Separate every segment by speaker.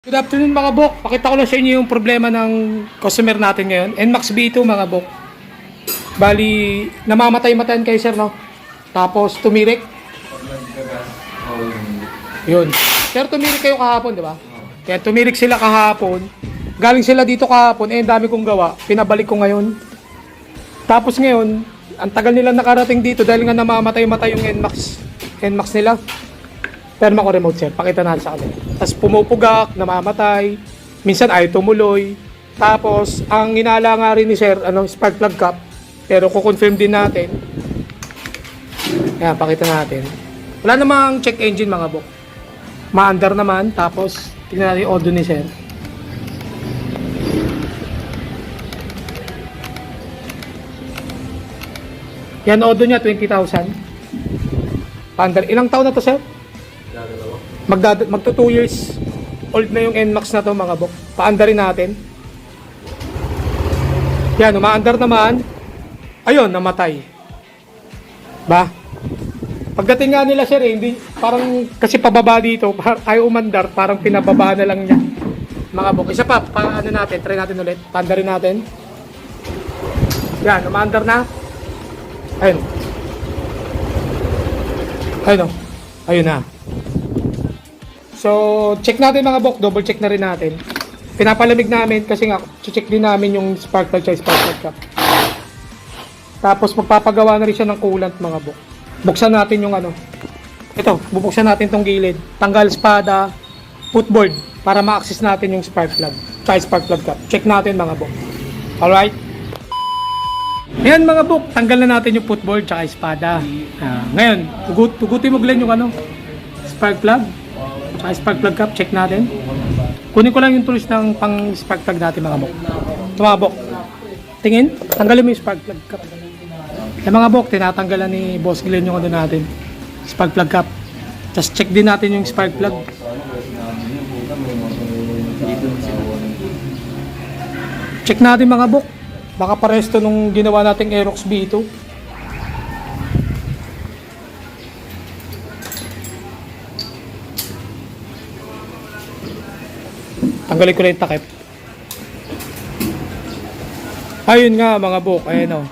Speaker 1: Good afternoon mga bok. Pakita ko lang sa inyo yung problema ng customer natin ngayon. NMAX B2 mga bok. Bali, namamatay-matayan kayo sir, no? Tapos tumirik. Yun. Pero tumirik kayo kahapon, di ba? Kaya tumirik sila kahapon. Galing sila dito kahapon, eh, dami kong gawa. Pinabalik ko ngayon. Tapos ngayon, ang tagal nila nakarating dito dahil nga namamatay-matay yung NMAX. NMAX nila. Perma ko remote sir, pakita natin sa kanila. Tapos pumupugak, namamatay, minsan ayaw tumuloy. Tapos, ang inala nga rin ni sir, ano, spark plug cap. Pero kukonfirm din natin. Ayan, pakita natin. Wala namang check engine mga bok. Maandar naman, tapos tingnan natin yung audio ni sir. Yan audio niya, 20,000. Paandar. Ilang taon na to sir? Magdad magto 2 years old na yung NMAX na to mga bok. Paandarin natin. Yan, umaandar naman. Ayun, namatay. Ba? Pagdating nga nila sir, eh, hindi, parang kasi pababa dito, par- ayaw umandar, parang pinababa na lang niya. Mga bok. Isa pa, pa ano natin, try natin ulit. Paandarin natin. Yan, umaandar na. Ayun. Ayun o. Ayun na. So, check natin mga bok, double check na rin natin. Pinapalamig namin kasi nga, check din namin yung spark plug sa spark plug cap. Tapos magpapagawa na rin siya ng coolant mga bok. Buksan natin yung ano. Ito, bubuksan natin tong gilid. Tanggal espada, footboard para ma-access natin yung spark plug. Sa spark plug cap. Check natin mga bok. Alright? Ayan mga bok, tanggal na natin yung footboard tsaka espada. Ah, ngayon, tugut tugutin mo Glenn yung ano, spark plug. Tsaka spark plug cap, check natin. Kunin ko lang yung tools ng pang spark plug natin mga bok. Ito mga bok. Tingin, tanggalin mo yung spark plug cap. Yung mga bok, tinatanggalan ni Boss Glenn yung ano natin. Spark plug cap. Tapos check din natin yung spark plug. Check natin mga bok. Baka pares to nung ginawa nating Aerox B2. Tanggalin ko na yung takip. Ayun nga mga bok, ayan o.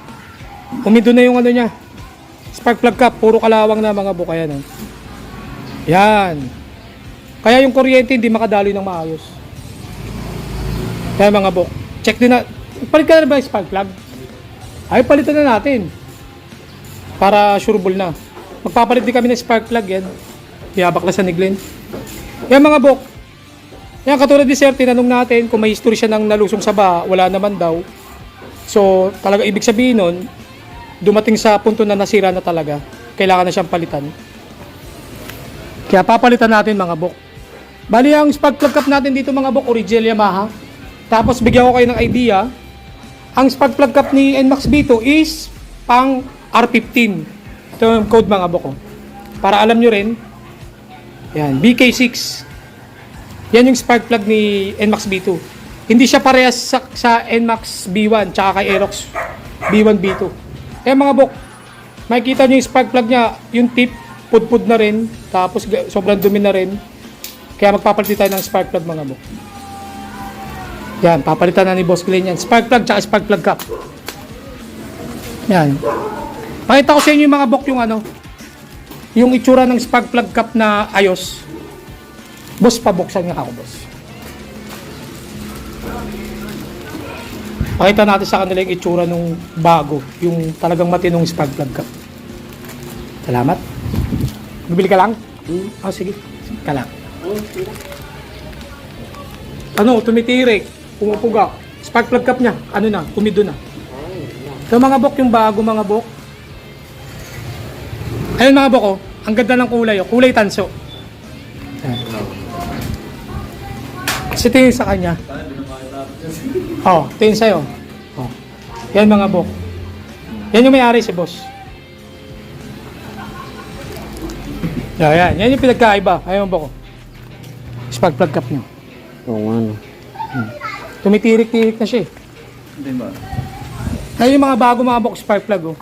Speaker 1: Umido na yung ano niya. Spark plug cap, puro kalawang na mga bok, ayan o. Yan. Kaya yung kuryente hindi makadaloy ng maayos. Kaya mga bok, check din na. Palit ka na ba yung spark plug? Ay, palitan na natin. Para sureball na. Magpapalit din kami ng spark plug yan. Iyabaklasan ni Glenn. Yan mga bok, yan, katulad ni Sir, tinanong natin kung may history siya ng nalusong sa baha, wala naman daw. So, talaga ibig sabihin nun, dumating sa punto na nasira na talaga, kailangan na siyang palitan. Kaya papalitan natin mga bok. Bali ang spark plug cap natin dito mga bok, original Yamaha. Tapos bigyan ko kayo ng idea, ang spark plug cap ni NMAX B2 is pang R15. Ito yung code mga bok. oh. Para alam nyo rin, yan, BK6. Yan yung spark plug ni NMAX B2. Hindi siya parehas sa, sa NMAX B1 tsaka kay Aerox B1 B2. Kaya mga bok, makikita nyo yung spark plug niya, yung tip, pudpud na rin, tapos sobrang dumi na rin. Kaya magpapalit tayo ng spark plug mga bok. Yan, papalitan na ni Boss Glenn yan. Spark plug tsaka spark plug cap. Yan. Pakita ko sa inyo yung mga bok yung ano, yung itsura ng spark plug cap na ayos. Boss, pabuksan nga ako, boss. Pakita natin sa kanila yung itsura nung bago, yung talagang matinong spark plug cap. Salamat. Bibili ka lang? Oh, sige. Sige ka lang. Ano, tumitirik, pumupugak. Spark plug cap niya, ano na, tumido na. Ito mga bok, yung bago mga bok. Ayun mga bok, oh. Ang ganda ng kulay, oh. Kulay tanso. Kasi tingin sa kanya. Oh, tingin sa'yo. Oh. Yan mga bok. Yan yung may-ari si boss. Yan, yan. Yan yung pinagkaiba. Ayun bok. oh. Spark plug cap nyo.
Speaker 2: Oo nga no.
Speaker 1: Tumitirik-tirik na siya eh.
Speaker 2: Hindi ba?
Speaker 1: Ayun yung mga bago mga bok spark plug oh.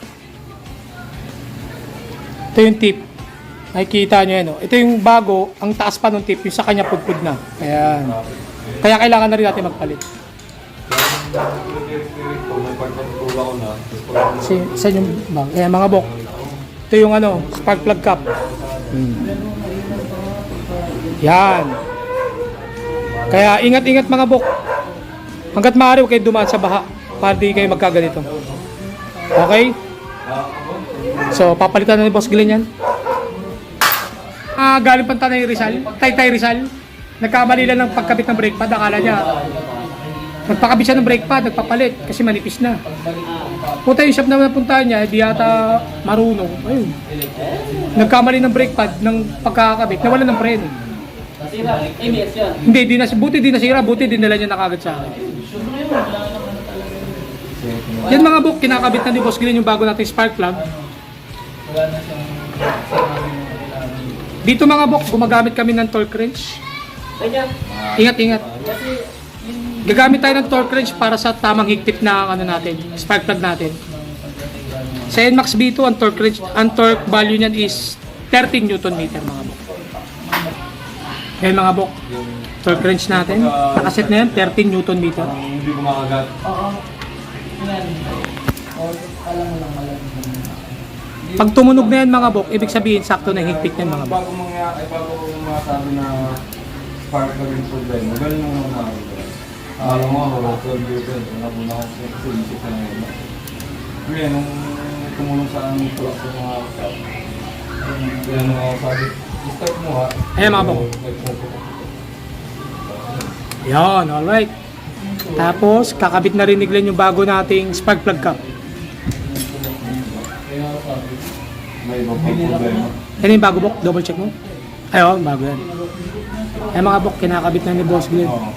Speaker 1: Ito yung tip. Nakikita nyo yan, oh. Ito yung bago, ang taas pa ng tip, yung sa kanya pudpud na. Ayan. Kaya kailangan na rin natin magpalit. Sa, sa yung bag. Ayan, mga bok. Ito yung ano, spark plug cap. Hmm. Yan. Kaya ingat-ingat mga bok. Hanggat maaari, huwag kayo dumaan sa baha para di kayo magkaganito. Okay? So, papalitan na ni Boss Glenn yan. Ah, galing pang Tanay Rizal, Taytay Rizal. Nagkamali lang ng pagkabit ng brake pad. Akala niya, nagpakabit siya ng brake pad, nagpapalit kasi manipis na. Puta yung shop na napuntahan niya, di yata marunong. Ayun. Nagkamali ng brake pad ng pagkakabit, nawala ng preno. Hindi, di na, buti di nasira, buti dinala niya na kagad sa akin. Yan mga book, kinakabit na ni Boss Glenn yung bago nating spark plug. Dito mga book, gumagamit kami ng torque wrench. Ingat, ingat. Gagamit tayo ng torque wrench para sa tamang higpit na ano natin, spark plug natin. Sa NMAX B2, ang torque wrench, ang torque value niyan is 13 Newton meter mga book. Yan mga book. Torque wrench natin. Nakaset na yan, 13 Newton meter.
Speaker 3: hindi kumakagat.
Speaker 1: Pag tumunog na yan mga book, ibig sabihin sakto na higpit na mga book.
Speaker 3: Bago mangyari, ay bago masabi na spark na rin problema, ganun yung mga nakakita. Alam mo ako, 12 years old, wala po na ako sa isip na ngayon. Ngayon, nung tumulong sa aming tulak sa mga staff, kaya nung ako sabi, start mo ha.
Speaker 1: Ayan, mga bok. Yan, alright. Tapos, kakabit na rin ni Glenn yung bago nating spark plug cap.
Speaker 3: May iba pang problema.
Speaker 1: Yan yung bago book, double check mo. Ayun, bago yan. Ay mga book, kinakabit na ni Boss Glenn.
Speaker 3: Oo.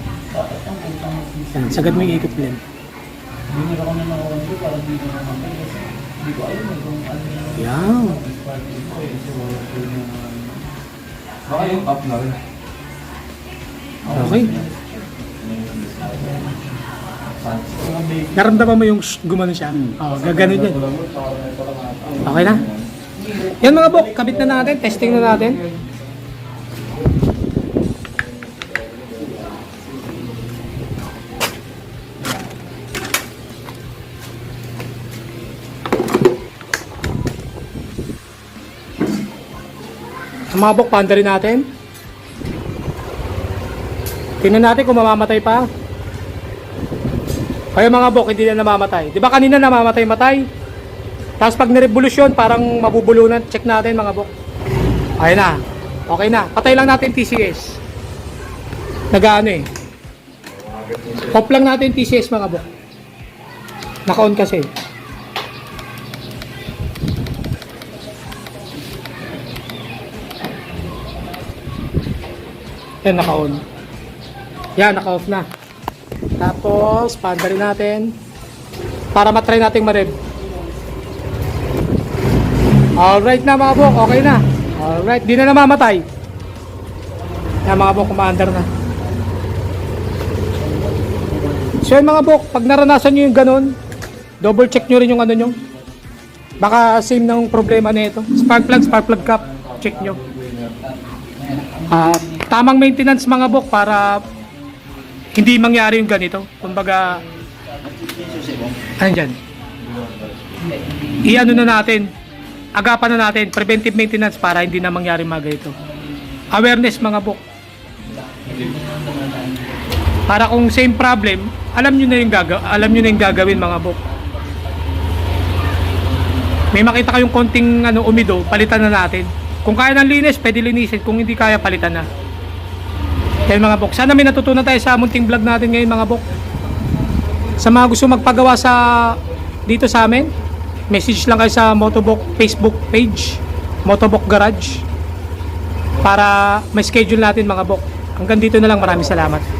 Speaker 1: Yan, sagad mo yung ikot Glenn. Yan.
Speaker 3: Baka yung up na rin.
Speaker 1: Okay. Naramdaman mo yung shh, gumano siya? Oo, gaganon yan. Okay na? Yan mga bok, kabit na natin, testing na natin. Ang mga bok, panda rin natin. Tingnan natin kung mamamatay pa. Kaya mga bok, hindi na namamatay. Di ba kanina namamatay-matay? Tapos pag nirevolusyon, parang mabubulunan. Check natin mga bok. Ayun na. Okay na. Patay lang natin TCS. Nagaano eh. Off lang natin TCS mga bok. Naka-on kasi. Yan, naka-on. Yan, naka-off na. Tapos, panda natin. Para matry nating ma-rev. Alright na mga bok, okay na. Alright, di na namamatay. Yan mga bok, commander na. So yun mga bok, pag naranasan nyo yung ganun, double check nyo rin yung ano nyo. Baka same ng problema nito. Spark plug, spark plug cap, check nyo. Ah, tamang maintenance mga bok para hindi mangyari yung ganito. Kumbaga, ano dyan? I-ano na natin, agapan na natin, preventive maintenance para hindi na mangyari mga ganito. Awareness mga bok. Para kung same problem, alam nyo na yung gaga alam nyo na yung gagawin mga bok. May makita kayong konting ano umido, palitan na natin. Kung kaya ng linis, pwede linisin. Kung hindi kaya, palitan na. Kaya mga bok, sana may natutunan tayo sa munting vlog natin ngayon mga bok. Sa mga gusto magpagawa sa dito sa amin, message lang kayo sa Motobok Facebook page, Motobok Garage para may schedule natin mga bok. Hanggang dito na lang, maraming salamat.